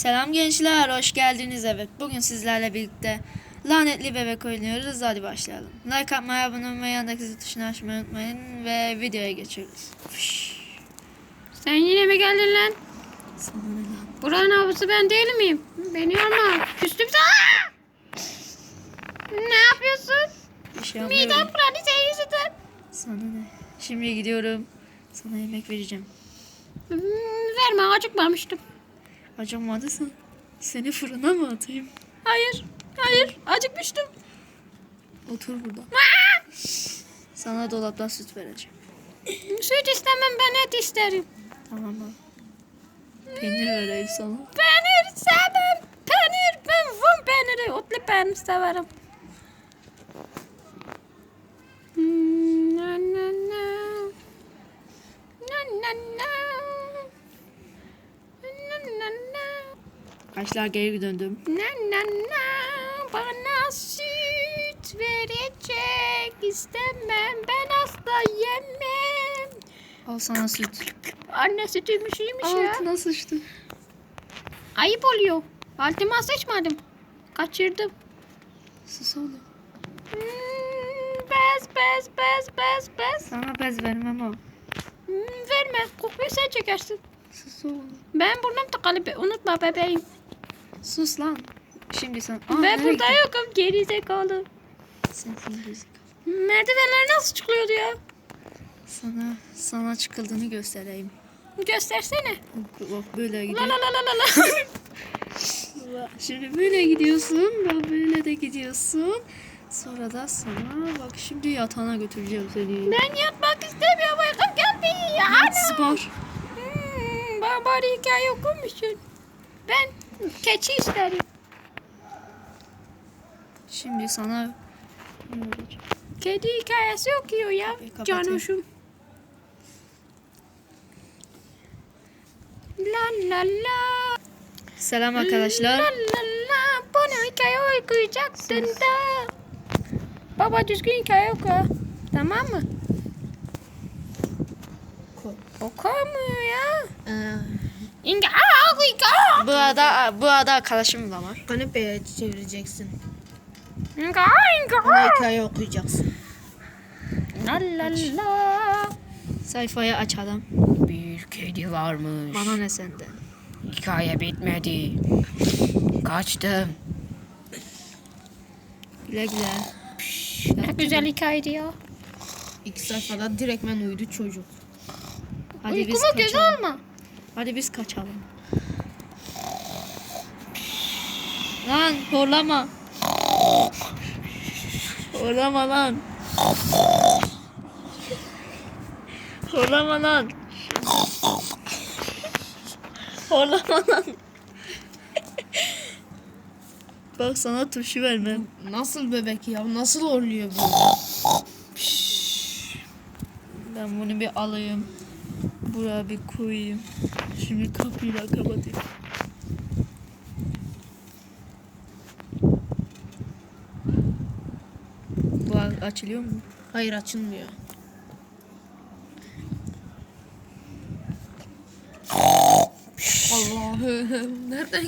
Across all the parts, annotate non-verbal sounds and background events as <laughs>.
Selam gençler, hoş geldiniz evet. Bugün sizlerle birlikte lanetli bebek oynuyoruz. Hadi başlayalım. Like atmayı, abone olmayı, yandaki zil tuşunu açmayı unutmayın ve videoya geçiyoruz. Fış. Sen yine mi geldin lan? Sana ne lan? Buranın havası ben değil miyim? Beni yorma. Küstüm sana. Ne yapıyorsun? Bir şey Midem yapmıyorum. buranı senin yüzünden. Sana ne? Şimdi gidiyorum. Sana yemek vereceğim. Hmm, verme acıkmamıştım. Acımadıysan seni fırına mı atayım? Hayır. Hayır. Acıkmıştım. Otur burada. Sana dolaptan süt vereceğim. Süt istemem ben et isterim. Tamam mı? Peynir vereyim sana. Peynir sevmem. Peynir. Ben vum peyniri. Otlu peynir severim. Hmm, na, na. Na, na, na. Na, na, na. Kaçlar geri döndüm. Na na na bana süt verecek istemem ben asla yemem. Al sana süt. Anne sütüymüş iyiymiş ya. Altına sıçtı. Ayıp oluyor. Altıma sıçmadım. Kaçırdım. Sus oğlum. Hmm, bez bez bez bez bez. Sana bez vermem o. Hmm, verme kokuyu sen çekersin. Sus oğlum. Ben burnum tıkalı unutma bebeğim. Sus lan. Şimdi sen... Aa, ben burada gittin? yokum geri zekalı. Sen sen gerizekalı. Merdivenler nasıl çıkılıyordu ya? Sana, sana çıkıldığını göstereyim. Göstersene. Bak, bak böyle gidiyor. la la la la la. <laughs> Şimdi böyle gidiyorsun. Bak böyle de gidiyorsun. Sonra da sana bak şimdi yatağına götüreceğim seni. Ben yatmak istemiyorum. Uykum. Hadi Ana. spor. Hmm, bari hikaye okumuşsun. Ben keçi isterim. Şimdi sana? Kedi hikayesi okuyor ya. Kapatayım. Canoşum. La la la. Selam arkadaşlar. La la la. Bana hikaye okuyacaksın da. Baba düzgün hikaye oku. Tamam mı? Okamıyor ya. İnga inga. Bu arada bu arada arkadaşım da var. Kanepeye çevireceksin. İnga. Ona hikaye okuyacaksın. La la la. Sayfayı açalım. Bir kedi varmış. Bana ne senden? Hikaye bitmedi. Kaçtım. Güle güle. Ne güzel hikayeydi ya. İki sayfada direktmen uyudu çocuk. Hadi biz Uykumu göz kaçalım. alma. Hadi biz kaçalım. Lan horlama. Horlama lan. Horlama lan. Horlama lan. Bak sana turşu vermem. Nasıl bebek ya? Nasıl oluyor bu? Ben bunu bir alayım. Buraya bir koyayım. Şimdi kapıyı da kapatayım. Bu açılıyor mu? Hayır açılmıyor. Allah'ım <laughs> nereden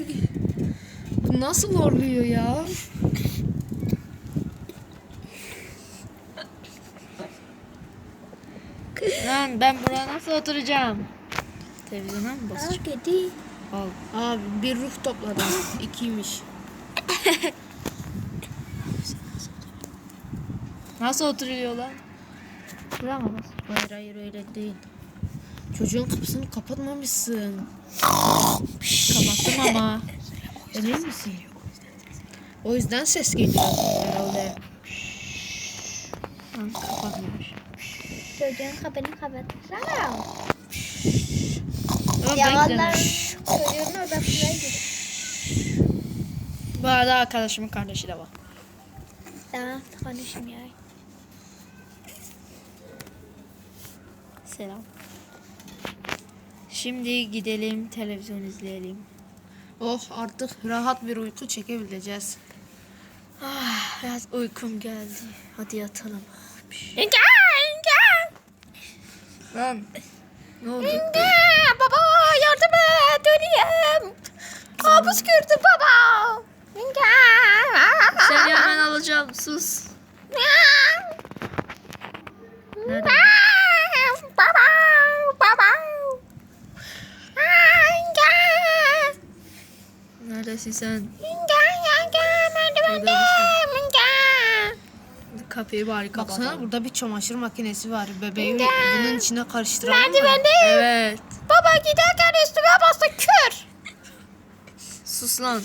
Bu nasıl oluyor ya? Lan ben buraya nasıl oturacağım? Televizyona mı basacağım? Kedi. Al. Abi bir ruh topladım. <laughs> İkiymiş. Nasıl oturuyor lan? Buraya mı bas? Hayır hayır öyle değil. Çocuğun kapısını kapatmamışsın. Kapattım ama. <laughs> Emin misin? O yüzden ses geliyor herhalde. Çocuğun kapını kapatsana. Yalanlar çocuğun odasına gir. Bu arada arkadaşımın kardeşi de var. Tamam konuşayım ya. Selam. Şimdi gidelim televizyon izleyelim. Oh artık rahat bir uyku çekebileceğiz. Ah, biraz uykum geldi. Hadi yatalım. İnga inga. Lan. Ne oldu? İnga baba yardım et. Sana kabus gördü baba. Seni hemen alacağım. Sus. Nerede? Baba, baba. Neredesin sen? Kapıyı bari kapat. Baksana burada bir çamaşır makinesi var. Bebeği bunun içine karıştıralım mı? Merdivende. Evet. Baba giderken üstüme bastı kör. Sus lan.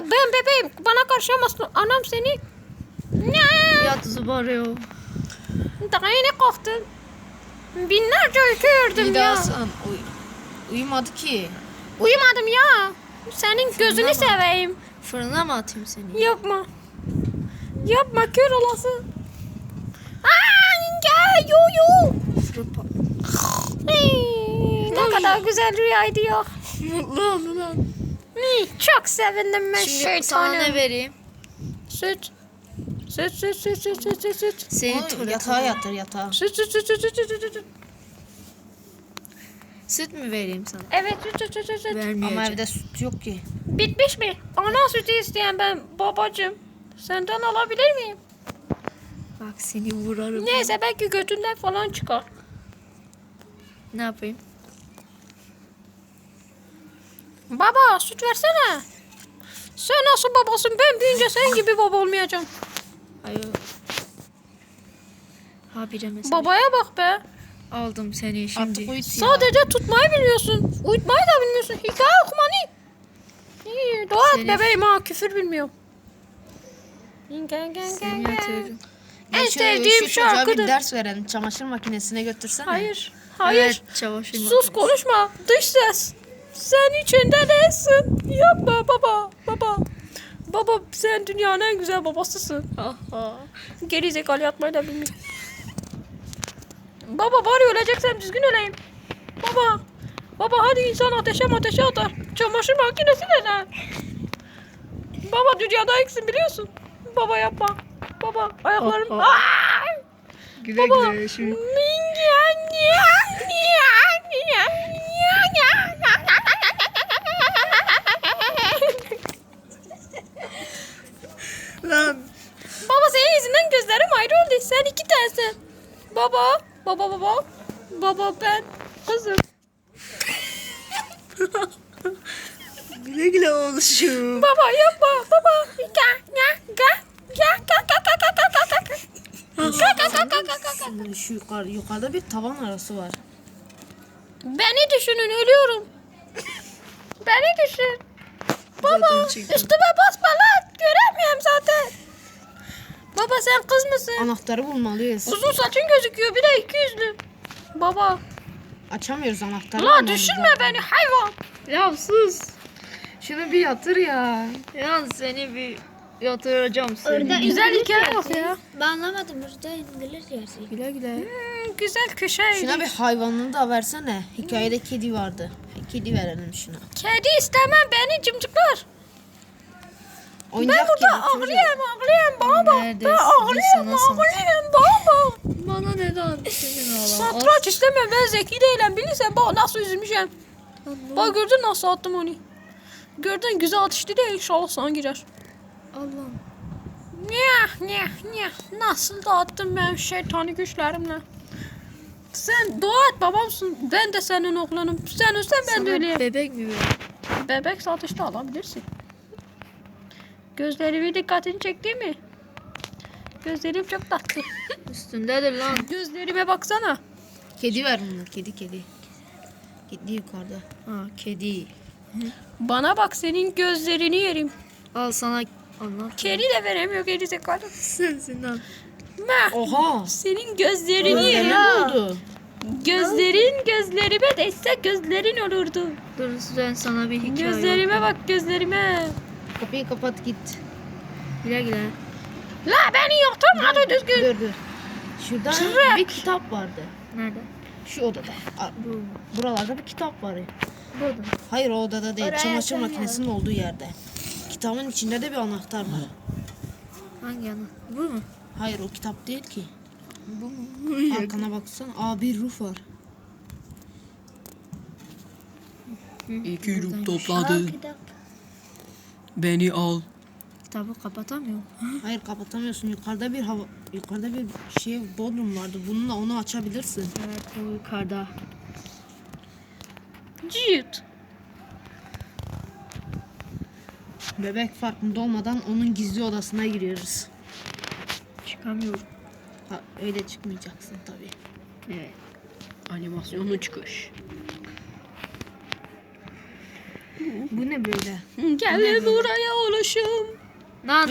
Ben bebeğim. Bana karışamazsın. Anam seni. Ne? Yat zıbarıyor. Daha yeni kalktın. Binlerce uyku gördüm ya. Hasan uy- uyumadı ki. Uyumadım ya. Senin gözünü seveyim. Fırına mı atayım seni? Yapma. Yapma kör olası. Aa, gel yo yo. Hey, ne kadar güzel rüyaydı ya. Mutlu oldu lan. Çok sevindim ben Şimdi sana ne şeytanım. vereyim? Süt. Süt süt süt süt süt süt süt. Seni tuvalete yatağa yatır yatağa. Süt süt süt süt süt süt süt süt. Mü vereyim sana? Evet süt süt süt süt. Ama evde süt yok ki. Bitmiş mi? Ana sütü isteyen ben babacığım. Senden alabilir miyim? Bak seni vurarım. Neyse belki götünden falan çıkar. Ne yapayım? Baba süt versene. Sen nasıl babasın? Ben büyüyünce sen gibi baba olmayacağım. Hayır. Ha bir de mesela. Babaya bak be. Aldım seni şimdi. Artık. Sadece tutmayı biliyorsun. Uyutmayı da bilmiyorsun. Hikaye okumanı. İyi, dua et bebeğim ha küfür bilmiyorum. Gel gel gel En sevdiğim şarkıdır. bir ders verelim. Çamaşır makinesine götürsene. Hayır. Hayır. Evet, çamaşır Sus makinesi. konuşma. Dış ses. Sen içinde değilsin. Yapma baba. Baba. Baba sen dünyanın en güzel babasısın. Geri zekalı yatmayı da bilmiyor. Baba bari öleceksem düzgün öleyim. Baba. Baba hadi insan ateşe ateşe atar. Çamaşır makinesi neden? Baba dünyada eksin biliyorsun. Baba yapma. Baba ayaklarım. Oh, oh. Aa! Güle Baba. güle şimdi. Lan. Baba senin yüzünden gözlerim ayrı oldu. Sen iki tanesin. Baba, baba, baba. Baba ben kızım. <laughs> Güle güle oğluşum. Baba yapma, baba. Ga, ga, Ga, ga, ga, ga, ga. Şimdi Şu yukarı, yukarıda bir tavan arası var. Beni düşünün ölüyorum. Beni düşün. Baba Zaten çıktı. üstüme basma lan. Göremiyorum zaten. Baba sen kız mısın? Anahtarı bulmalıyız. Uzun saçın gözüküyor bir de iki yüzlü. Baba. Açamıyoruz anahtarı. La bulmamız düşünme lazım. beni hayvan. Ya sus. Şunu bir yatır ya. Ya seni bir yatıracağım seni. Orada Güzel İngiliz hikaye yersin. yok ya. Ben anlamadım. Orada İngiliz yersin. Güle güle. Hmm, güzel köşeydi. Şuna bir hayvanını da versene. Hikayede kedi vardı. Kedi verelim şuna. Kedi istemem beni cimcikler. Oyuncak Ben burada ağlayayım ağlayayım baba. Ben sat. ağlayayım baba. Bana neden senin ağlam? Satranç istemem ben zeki değilim bilirsen bak nasıl üzülmüşüm. Bak gördün nasıl attım onu. Gördün güzel atıştı da inşallah sana girer. Allah'ım. Nyah nyah nyah. Nasıl da attım ben şeytani güçlerimle. Sen dua et babamsın. Ben de senin oğlanım. Sen ölsen ben de öleyim. Bebek mi böyle? Bebek satışta alabilirsin. Gözlerimi dikkatini çekti mi? Gözlerim çok tatlı. <laughs> Üstündedir lan. Gözlerime baksana. Kedi ver buna. Kedi kedi. Kedi yukarıda. Ha kedi. Bana bak senin gözlerini yerim. Al sana anlat. Kedi de veremiyor geri zekalı. Sensin lan. Oha. Senin gözlerini ne oldu? Gözlerin gözlerime değse gözlerin olurdu. Dur ben sana bir hikaye Gözlerime bak gözlerime. Kapıyı kapat git. Güle güle. La beni yokturmadı düzgün. Dur dur. Şurada Şuraya. bir kitap vardı. Nerede? Şu odada. A- Bu. Buralarda bir kitap var. Burada. Hayır o odada değil. Oraya Çamaşır makinesinin olduğu yerde. Kitabın içinde de bir anahtar var. Hangi yana? Bu mu? Hayır o kitap değil ki. Bu mu? Arkana baksana. Aa bir ruf var. İki ruh topladı. Beni al. Kitabı kapatamıyorum. <laughs> Hayır kapatamıyorsun. Yukarıda bir hava yukarıda bir şey bodrum vardı. Bununla onu açabilirsin. Evet bu yukarıda. Cıt. Bebek farkında olmadan onun gizli odasına giriyoruz. Çıkamıyorum. Ha, öyle çıkmayacaksın tabii. Evet. Animasyonlu çıkış. Bu ne böyle? Gel buraya ulaşım. Lan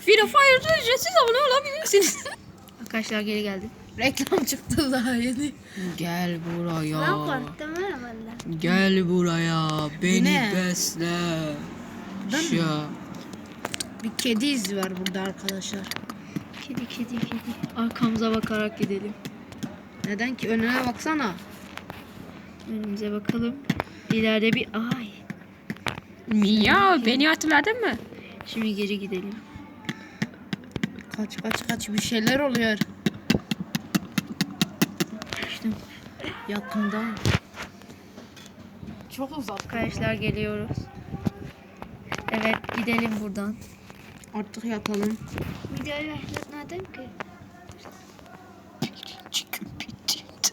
Free Fire'da ücretsiz abone olabilirsiniz. <laughs> arkadaşlar geri geldik. Reklam çıktı daha yeni. Gel Ben buraya. korktum ha valla. Gel buraya. Beni ne? besle. Şu. Bir kedi izi var burada arkadaşlar. Kedi kedi kedi. Arkamıza bakarak gidelim. Neden ki? Önüne baksana. Önümüze bakalım. İleride bir ay. Mia beni hatırladın mı? Şimdi geri gidelim. Kaç kaç kaç bir şeyler oluyor. İşte Yakında. Çok uzak. arkadaşlar geliyoruz. Evet gidelim buradan. Artık yatalım. Videoyu başlatmadın ki.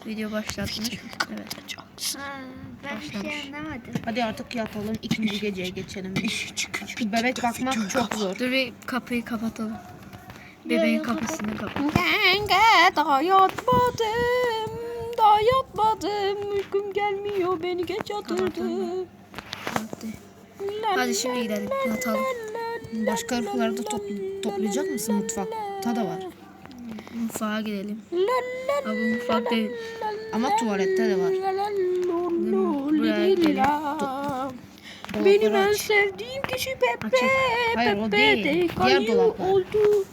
Video başlatmış. Evet. Ha, ben bir şey Başlamış. anlamadım. Hadi artık yatalım. ikinci geceye geçelim. Çünkü bebek bakmak çok zor. Dur bir kapıyı kapatalım. Bebeğin kapısını kapat. Genge daha yatmadım. Daha yatmadım. Uykum gelmiyor beni geç yatırdı. Kapatalım. Hadi. Hadi şimdi gidelim. Yatalım. Başka ruhları da topl- toplayacak mısın mutfakta da var. Mutfağa gidelim. Bu mutfak değil. Ama tuvalette de var. Buraya gidelim. Benim en sevdiğim kişi Pepe. Açık. Hayır, o değil. de Diğer dolaplar. oldu.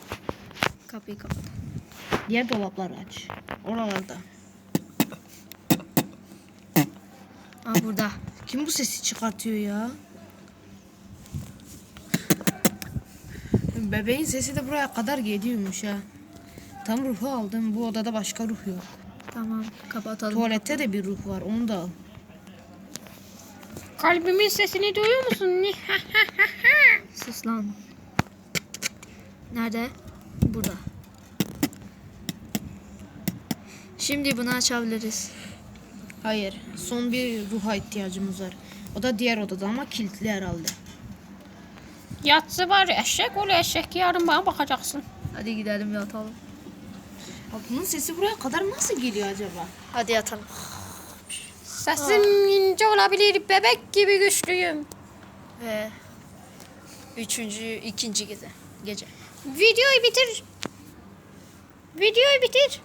Kapıyı kapat. Diğer dolapları aç. Oralarda. Aa burada. Kim bu sesi çıkartıyor ya? Bebeğin sesi de buraya kadar geliyormuş ha. Tam ruhu aldım. Bu odada başka ruh yok. Tamam kapatalım. Tuvalette de bir ruh var. Onu da al. Kalbimin sesini duyuyor musun? Sus lan. Nerede? Burada. Şimdi bunu açabiliriz. Hayır. Son bir ruha ihtiyacımız var. O da diğer odada ama kilitli herhalde. Yatsı var eşek ol eşek yarın bana bakacaksın. Hadi gidelim yatalım. Bak bunun sesi buraya kadar nasıl geliyor acaba? Hadi yatalım. Sesim ince olabilir bebek gibi güçlüyüm. Ve üçüncü, ikinci gece. Gece. Videoyu bitir. Videoyu bitir.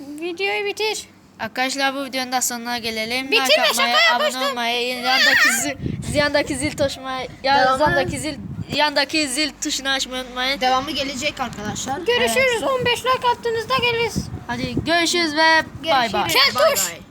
Videoyu bitir. Arkadaşlar bu videonun da sonuna gelelim. Bitirme, Like atmayı, şaka abone yapmıştım. olmayı, yandaki zil, yandaki zil tuşuna, yandaki zil, yandaki zil tuşunu açmayı unutmayın. Devamı gelecek arkadaşlar. Görüşürüz. 15 like attığınızda geliriz. Hadi görüşürüz ve bay bay. Kes Bay tuş. bay.